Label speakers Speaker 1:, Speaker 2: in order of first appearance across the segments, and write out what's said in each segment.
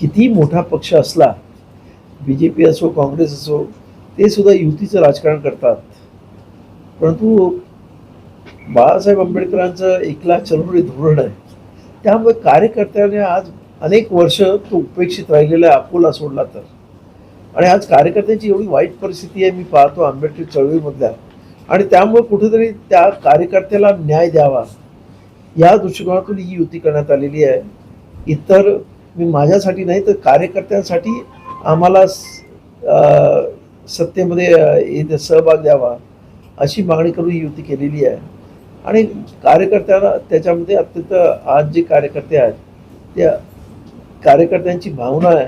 Speaker 1: किती मोठा पक्ष असला बी जे पी असो काँग्रेस असो ते सुद्धा युतीचं राजकारण करतात. परंतु बाळासाहेब आंबेडकरांचं एकला चळवळी धोरण आहे. त्यामुळे कार्यकर्त्याने आज अनेक वर्ष तो उपेक्षित राहिलेला आहे अकोला सोडला तर. आणि आज कार्यकर्त्यांची एवढी वाईट परिस्थिती आहे मी पाहतो आंबेडकर चळवळीमधल्या. आणि त्यामुळे कुठेतरी त्या कार्यकर्त्याला न्याय द्यावा या दृष्टिकोनातून ही युती करण्यात आलेली आहे. इतर मी माझ्यासाठी नाही तर कार्यकर्त्यांसाठी आम्हाला सत्तेमध्ये येथे सहभाग द्यावा अशी मागणी करून युती केलेली आहे. आणि कार्यकर्त्यांना त्याच्यामध्ये अत्यंत आज जे कार्यकर्ते आहेत त्या कार्यकर्त्यांची भावना आहे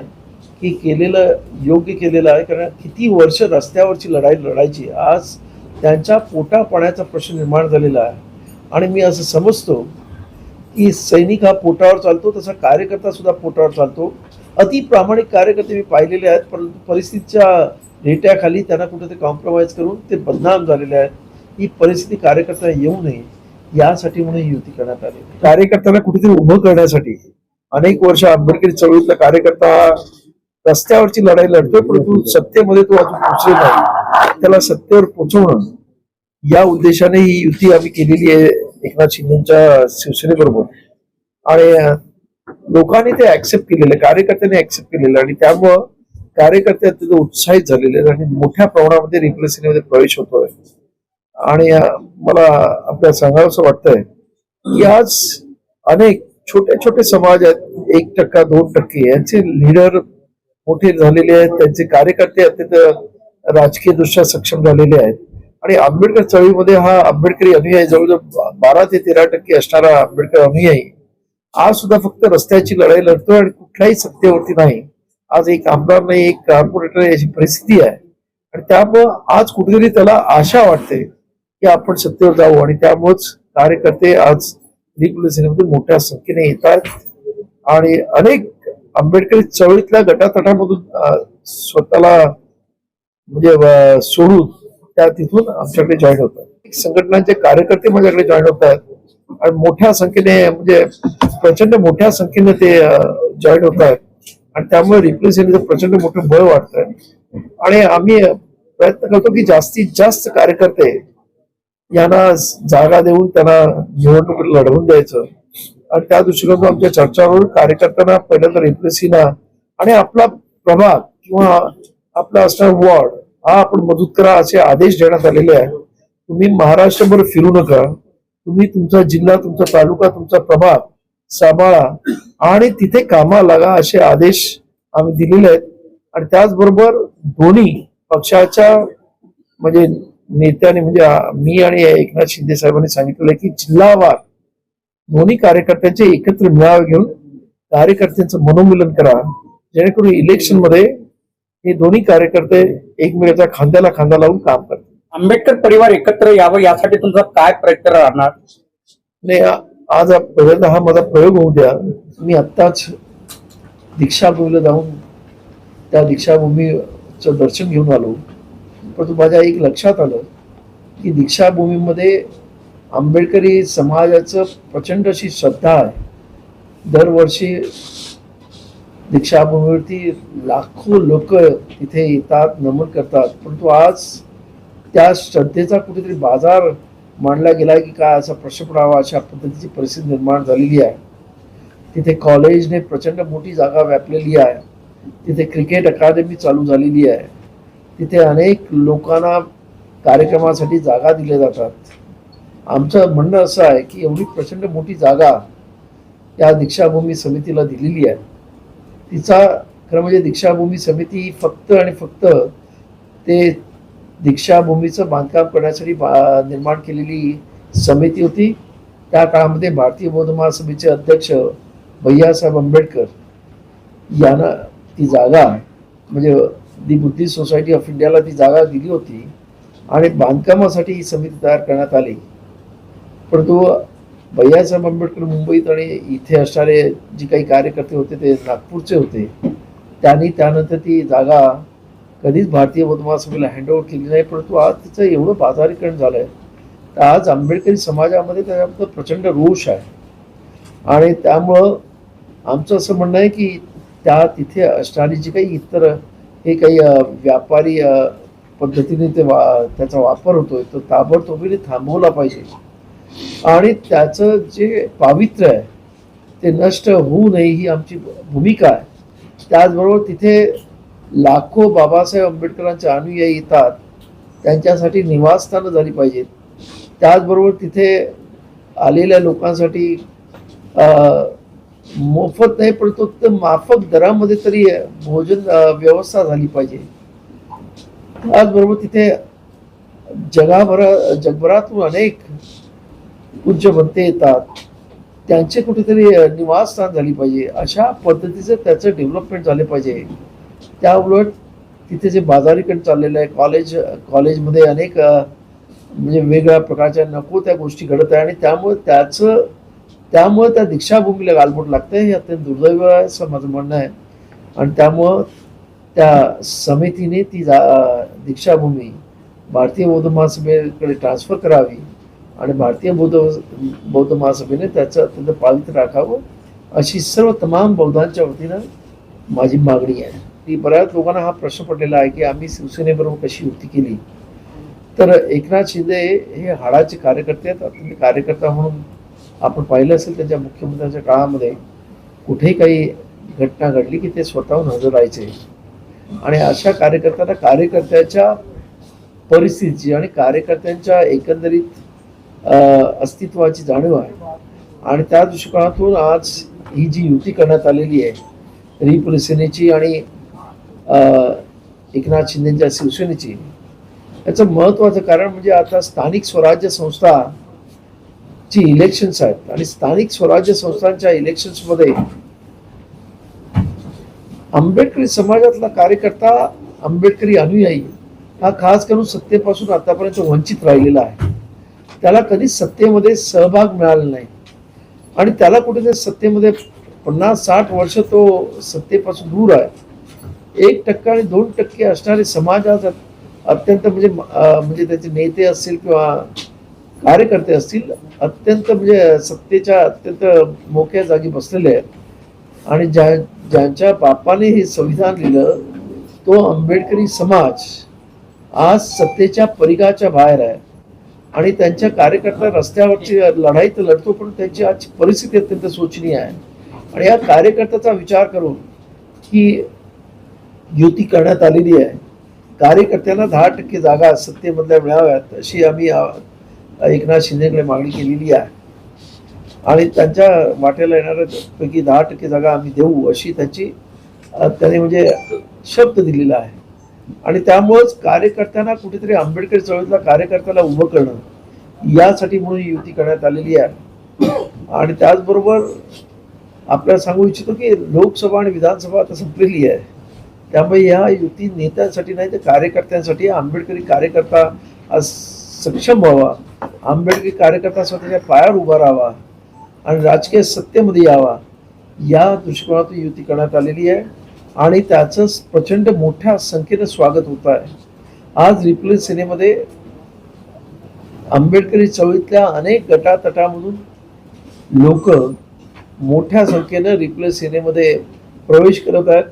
Speaker 1: की केलेलं योग्य केलेलं आहे कारण किती वर्ष रस्त्यावरची लढाई लढायची आज त्यांच्या पोटापाण्याचा प्रश्न निर्माण झालेला आहे. आणि मी असं समजतो की सैनिक हा पोटावर चालतो तसा कार्यकर्ता सुद्धा पोटावर चालतो. अति प्रामाणिक कार्यकर्ते मी पाहिलेले आहेत परंतु परिस्थितीच्या रेट्याखाली त्यांना कुठेतरी कॉम्प्रोमाइज करून ते बदनाम झालेले आहेत. ही परिस्थिती कार्यकर्ता येऊ नये यासाठी म्हणून ही युती करण्यात आली. कार्यकर्त्यांना कुठेतरी उभं करण्यासाठी अनेक वर्ष आंबेडकरी चळवळीतला कार्यकर्ता रस्त्यावरची लढाई लढतोय परंतु सत्तेमध्ये तो अजून पोहोचले नाही. त्याला सत्तेवर पोहोचवणं या उद्देशाने ही युती आम्ही केलेली आहे. एकनाथ शिंदेच्या शिवसेनेबरोबर. आणि लोकांनी ते ऍक्सेप्ट केलेलं कार्यकर्त्यांनी ऍक्सेप्ट केलेलं आहे आणि त्यामुळं कार्यकर्ते अत्यंत उत्साहित झालेले आहेत आणि मोठ्या प्रमाणामध्ये रिप्रेझेंटेटिव्हमध्ये प्रवेश होतोय. आणि मला आपल्या सांगावं असं वाटतंय की आज अनेक छोटे छोटे समाज आहेत एक टक्का दोन टक्के यांचे लीडर मोठे झालेले आहेत त्यांचे कार्यकर्ते अत्यंत राजकीय दृष्ट्या सक्षम झालेले आहेत. आणि आंबेडकर चळवळीमध्ये हा आंबेडकरी अनुयायी जवळजवळ बारा ते तेरा टक्के असणारा आंबेडकर अनुयायी आज सुद्धा फक्त रस्त्याची लढाई लढतोय आणि कुठल्याही सत्तेवरती नाही. आज एक आमदार नाही एक कॉर्पोरेटर अशी परिस्थिती आहे. आणि त्यामुळं आज कुठेतरी त्याला आशा वाटते की आपण सत्तेवर जाऊ आणि त्यामुळेच कार्यकर्ते आज सेनेमध्ये मोठ्या संख्येने येत आहेत आणि अनेक आंबेडकरी चळवळीतल्या गटातटामधून स्वतःला म्हणजे सोडून त्या तिथून आमच्याकडे जॉईन होतात. संघटनांचे कार्यकर्ते माझ्याकडे जॉईन होतात. आणि मोठ्या संख्येने म्हणजे प्रचंड मोठ्या संख्येने ते जॉईन होत आहेत आणि त्यामुळे रिप्रेझेंटेटिव्ह प्रचंड मोठं बळ वाटतंय आणि आम्ही प्रयत्न करतो की जास्तीत जास्त कार्यकर्ते यांना जागा देऊन त्यांना निवडणूक लढवून द्यायचं. आणि त्या दृष्टीकोनातून आमच्या चर्चावर कार्यकर्त्यांना पहिल्यांदा रिप्रेसिना आणि आपला प्रभाग किंवा आपला असणारा वॉर्ड हा आपण मजूत करा असे आदेश देण्यात आलेले आहेत तुम्ही महाराष्ट्रभर फिरू नका. तुम्ही तुमचा जिल्हा तुमचा तालुका तुमचा प्रभाग सांभाळा आणि तिथे कामा लागा असे आदेश आम्ही दिलेले आहेत. आणि त्याचबरोबर दोन्ही पक्षाच्या म्हणजे नेत्याने म्हणजे मी आणि एकनाथ शिंदे साहेबांनी सांगितलेलं की जिल्हावार दोन्ही कार्यकर्त्यांचे एकत्र मेळावे घेऊन कार्यकर्त्यांचं मनोमिलन करा. जेणेकरून इलेक्शनमध्ये हे दोन्ही कार्यकर्ते एकमेकाच्या खांद्याला खांदा लावून काम करतील
Speaker 2: आंबेडकर परिवार एकत्र यावं यासाठी तुमचा काय प्रयत्न राहणार?
Speaker 1: नाही आज पहिल्यांदा हा माझा प्रयोग होऊ द्या. मी आत्ताच दीक्षाभूमीला जाऊन त्या दीक्षाभूमीचं दर्शन घेऊन आलो. परंतु माझ्या एक लक्षात आलं की दीक्षाभूमीमध्ये आंबेडकरी समाजाचं प्रचंड अशी श्रद्धा आहे. दरवर्षी दीक्षाभूमीवरती लाखो लोक तिथे येतात नमन करतात. परंतु आज त्या श्रद्धेचा कुठेतरी बाजार मांडला गेला की काय असा प्रश्न पडावा अशा पद्धतीची परिस्थिती निर्माण झालेली आहे. तिथे कॉलेजने प्रचंड मोठी जागा व्यापलेली आहे. तिथे क्रिकेट अकादमी चालू झालेली आहे. तिथे अनेक लोकांना कार्यक्रमासाठी जागा दिल्या जातात. आमचं म्हणणं असं आहे की एवढी प्रचंड मोठी जागा या दीक्षाभूमी समितीला दिलेली आहे. तिचा खरं म्हणजे दीक्षाभूमी समिती ही फक्त आणि फक्त ते दीक्षाभूमीचं बांधकाम करण्यासाठी बा- निर्माण केलेली समिती होती. त्या काळामध्ये भारतीय बौद्ध महासभेचे अध्यक्ष भैयासाहेब आंबेडकर यांना ती जागा म्हणजे दी बुद्धिस्ट सोसायटी ऑफ इंडियाला ती जागा दिली होती आणि बांधकामासाठी ही समिती तयार करण्यात आली. परंतु भैयासाहेब आंबेडकर मुंबईत आणि इथे असणारे जे काही कार्यकर्ते होते ते नागपूरचे होते. त्यांनी त्यानंतर ती जागा कधीच भारतीय बौद्ध महासभेला हँडओव्हर केली नाही परंतु आज तिचं एवढं बाजारीकरण झालंय. तर आज आंबेडकरी समाजामध्ये त्याच्याबद्दल प्रचंड रोष आहे. आणि त्यामुळं आमचं असं म्हणणं आहे की त्या तिथे असणारी जी काही इतर हे काही व्यापारी पद्धतीने ते वा त्याचा वापर होतोय तो ताबडतोबीने थांबवला पाहिजे. आणि त्याचं जे पावित्र्य आहे ते नष्ट होऊ नये ही आमची भूमिका आहे. त्याचबरोबर तिथे लाखो बाबासाहेब आंबेडकरांचे अनुयायी येतात त्यांच्यासाठी निवासस्थानं झाली पाहिजेत. त्याचबरोबर तिथे आलेल्या लोकांसाठी मोफत नाही पण तो माफक दरामध्ये तरी भोजन व्यवस्था झाली पाहिजे. त्याचबरोबर तिथे जगाभरा जगभरातून अनेक पूज्य बनते येतात. त्यांचे कुठेतरी निवासस्थान झाली पाहिजे. अशा पद्धतीचं त्याचं डेव्हलपमेंट झाले पाहिजे. त्या उलट तिथे जे बाजारीकरण चाललेलं आहे कॉलेज कॉलेजमध्ये अनेक म्हणजे वेगळ्या प्रकारच्या नको त्या गोष्टी घडत आहे आणि त्यामुळे त्याचं त्यामुळे त्या दीक्षाभूमीला गालबोट लागतंय हे अत्यंत दुर्दैव आहे असं माझं म्हणणं आहे. आणि त्यामुळं त्या समितीने ती जा दीक्षाभूमी भारतीय बौद्ध महासभेकडे ट्रान्सफर करावी. आणि भारतीय बौद्ध बौद्ध महासभेने त्याचं अत्यंत पावित्र्य राखावं अशी सर्व तमाम बौद्धांच्या वतीनं माझी मागणी आहे. ती बऱ्याच लोकांना हा प्रश्न पडलेला आहे की आम्ही शिवसेनेबरोबर कशी युती केली? तर एकनाथ शिंदे हे हाडाचे कार्यकर्ते आहेत. अत्यंत कार्यकर्ता म्हणून आपण पाहिलं असेल त्यांच्या मुख्यमंत्र्यांच्या काळामध्ये कुठेही काही घटना घडली की ते स्वतःहून हजर राहायचे. आणि अशा कार्यकर्त्यांना कार्यकर्त्याच्या परिस्थितीची आणि कार्यकर्त्यांच्या एकंदरीत अस्तित्वाची जाणीव आहे. आणि त्या दृष्टिकोनातून आज ही जी युती करण्यात आलेली आहे रिपब्लिक सेनेची आणि एकनाथ शिंदेच्या शिवसेनेची याचं महत्त्वाचं कारण म्हणजे आता स्थानिक स्वराज्य संस्था ची इलेक्शन्स आहेत. आणि स्थानिक स्वराज्य संस्थांच्या इलेक्शन्समध्ये आंबेडकरी समाजातला कार्यकर्ता आंबेडकरी अनुयायी हा खास करून सत्तेपासून आतापर्यंत वंचित राहिलेला आहे. त्याला कधीच सत्तेमध्ये सहभाग मिळाला नाही. आणि त्याला कुठेतरी सत्तेमध्ये पन्नास साठ वर्ष तो सत्तेपासून दूर आहे. एक टक्का आणि दोन टक्के असणारे समाज आज अत्यंत म्हणजे म्हणजे त्याचे नेते असतील किंवा कार्यकर्ते असतील अत्यंत म्हणजे सत्तेच्या अत्यंत मोक्या जागी बसलेले आहेत. आणि ज्या ज्यांच्या बापाने हे संविधान लिहिलं तो आंबेडकरी समाज आज सत्तेच्या परिघाच्या बाहेर आहे. आणि त्यांच्या कार्यकर्ता रस्त्यावरची लढाई तर लढतो पण त्यांची आज परिस्थिती अत्यंत शोचनीय आहे. आणि या कार्यकर्त्याचा विचार करून ही युती करण्यात आलेली आहे. कार्यकर्त्यांना दहा टक्के जागा सत्तेमधल्या मिळाव्यात अशी आम्ही एकनाथ शिंदेकडे मागणी केलेली आहे. आणि त्यांच्या वाट्याला येणाऱ्या पैकी दहा टक्के जागा आम्ही देऊ अशी त्याची त्याने म्हणजे शब्द दिलेला आहे. आणि त्यामुळंच कार्यकर्त्यांना कुठेतरी आंबेडकर चळवळीतल्या कार्यकर्त्याला उभं करणं यासाठी म्हणून युती करण्यात आलेली आहे. आणि त्याचबरोबर आपल्याला सांगू इच्छितो की लोकसभा आणि विधानसभा आता संपलेली आहे. त्यामुळे या युती नेत्यांसाठी नाही तर कार्यकर्त्यांसाठी आंबेडकरी कार्यकर्ता आज सक्षम व्हावा आंबेडकरी कार्यकर्ता स्वतःच्या पायावर उभा राहावा आणि राजकीय सत्तेमध्ये यावा या दृष्टिकोनातून युती करण्यात आलेली आहे. आणि त्याचं प्रचंड मोठ्या संख्येनं स्वागत होत आहे. आज रिपब्लिक सेनेमध्ये आंबेडकरी चळवळीतल्या अनेक गटातटामधून लोक मोठ्या संख्येनं रिपब्लिक सेनेमध्ये प्रवेश करत आहेत.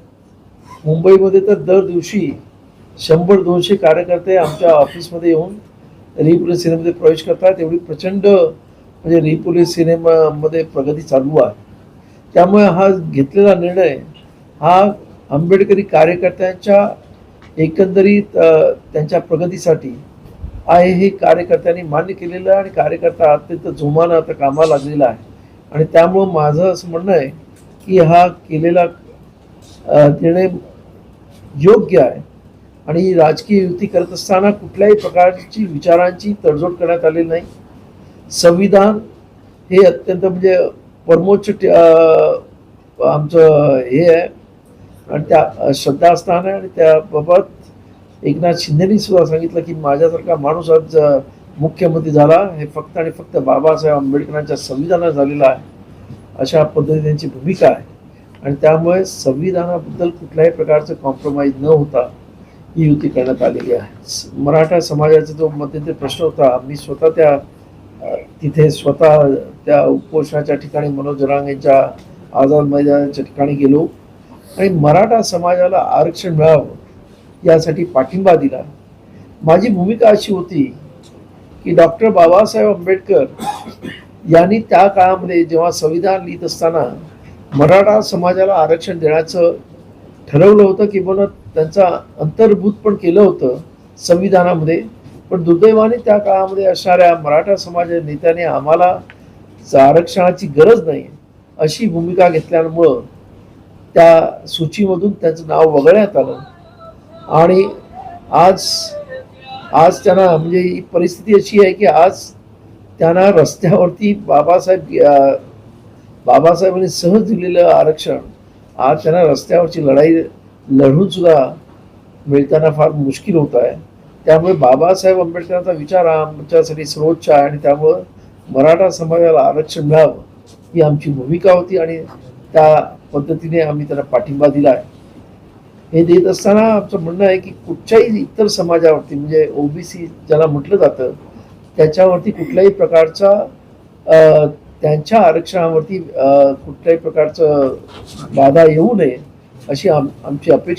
Speaker 1: मुंबईमध्ये तर दर दिवशी शंभर दोनशे कार्यकर्ते आमच्या ऑफिसमध्ये येऊन रिपब्लिक सेनेमध्ये प्रवेश करतात. एवढी प्रचंड म्हणजे रिपब्लिक सिनेमामध्ये प्रगती चालू आहे. त्यामुळे हा घेतलेला निर्णय हा आंबेडकरी कार्यकर्त्यांच्या एकंदरीत त्यांच्या प्रगतीसाठी आहे हे कार्यकर्त्यांनी मान्य केलेलं आहे आणि कार्यकर्ता अत्यंत जोमानं आता कामाला लागलेला आहे. आणि त्यामुळं माझं असं म्हणणं आहे की हा केलेला निर्णय योग्य आहे आणि राजकीय युती करत असताना कुठल्याही प्रकारची विचारांची तडजोड करण्यात आलेली नाही. संविधान हे अत्यंत म्हणजे परमोच्च आमचं हे आहे. आणि त्या श्रद्धा असताना आणि त्याबाबत एकनाथ शिंदेनी सुद्धा सांगितलं की माझ्यासारखा माणूस आज मुख्यमंत्री झाला हे फक्त आणि फक्त बाबासाहेब आंबेडकरांच्या संविधानात झालेला आहे. अशा पद्धतीने त्यांची भूमिका आहे. आणि त्यामुळे संविधानाबद्दल कुठल्याही प्रकारचं कॉम्प्रोमाइज न होता ही युती करण्यात आलेली आहे. मराठा समाजाचा जो मध्यंतरी प्रश्न होता मी स्वतः त्या तिथे स्वतः त्या उपोषणाच्या ठिकाणी मनोज जरांग यांच्या आझाद मैदानाच्या ठिकाणी गेलो. आणि मराठा समाजाला आरक्षण मिळावं यासाठी पाठिंबा दिला. माझी भूमिका अशी होती की डॉक्टर बाबासाहेब आंबेडकर यांनी त्या काळामध्ये जेव्हा संविधान लिहित असताना मराठा समाजाला आरक्षण देण्याचं ठरवलं होतं किंवा त्यांचा अंतर्भूत पण केलं होतं संविधानामध्ये. पण दुर्दैवाने त्या काळामध्ये असणाऱ्या मराठा समाजा नेत्याने आम्हाला आरक्षणाची गरज नाही अशी भूमिका घेतल्यामुळं त्या सूचीमधून त्यांचं नाव वगळण्यात आलं. आणि आज आज त्यांना म्हणजे ही परिस्थिती अशी आहे की आज त्यांना रस्त्यावरती बाबासाहेब बाबासाहेबांनी सहज दिलेलं आरक्षण आज त्यांना रस्त्यावरची लढाई लढून सुद्धा मिळताना फार मुश्किल होत आहे. त्यामुळे बाबासाहेब आंबेडकरांचा विचार हा आमच्यासाठी सर्वोच्च आहे आणि त्यामुळं मराठा समाजाला आरक्षण मिळावं ही आमची भूमिका होती आणि त्या पद्धतीने आम्ही त्यांना पाठिंबा दिला आहे. हे देत असताना आमचं म्हणणं आहे की कुठच्याही इतर समाजावरती म्हणजे ओबीसी ज्याला म्हटलं जातं त्याच्यावरती कुठल्याही प्रकारचा त्यांच्या आरक्षणावरती कुठल्याही प्रकारचं बाधा येऊ नये अशी आम आमची अपेक्षा